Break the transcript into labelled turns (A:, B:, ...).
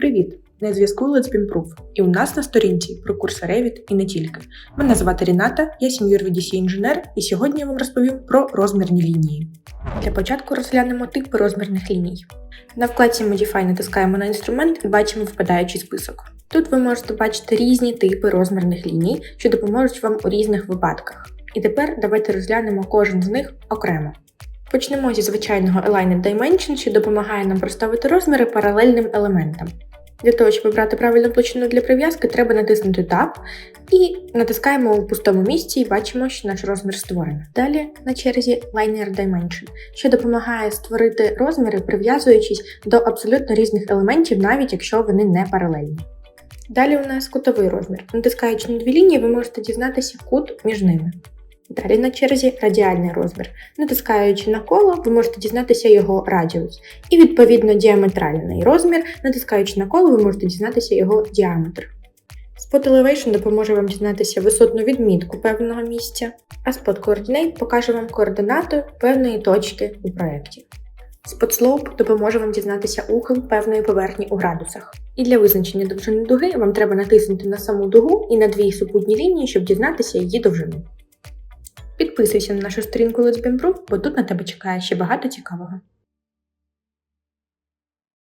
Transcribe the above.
A: Привіт! На зв'язку Let's Improve. І у нас на сторінці про курси Revit і не тільки. Мене звати Ріната, я сеньор VDC інженер, і сьогодні я вам розповім про розмірні лінії. Для початку розглянемо типи розмірних ліній. На вкладці Modify натискаємо на інструмент і бачимо впадаючий список. Тут ви можете бачити різні типи розмірних ліній, що допоможуть вам у різних випадках. І тепер давайте розглянемо кожен з них окремо. Почнемо зі звичайного Aligned Dimension, що допомагає нам проставити розміри паралельним елементам. Для того, щоб обрати правильну площину для прив'язки, треба натиснути Tab і натискаємо у пустому місці і бачимо, що наш розмір створено. Далі на черзі Linear Dimension, що допомагає створити розміри, прив'язуючись до абсолютно різних елементів, навіть якщо вони не паралельні. Далі у нас кутовий розмір. Натискаючи на дві лінії, ви можете дізнатися кут між ними. Далі на черзі радіальний розмір. Натискаючи на коло, ви можете дізнатися його радіус. І відповідно діаметральний розмір, натискаючи на коло, ви можете дізнатися його діаметр. Spot Elevation допоможе вам дізнатися висотну відмітку певного місця, а Spot Coordinate покаже вам координати певної точки у проєкті. Spot Slope допоможе вам дізнатися ухил певної поверхні у градусах. І для визначення довжини дуги вам треба натиснути на саму дугу і на дві супутні лінії, щоб дізнатися її довжину. Підписуйся на нашу сторінку Improve, бо тут на тебе чекає ще багато цікавого.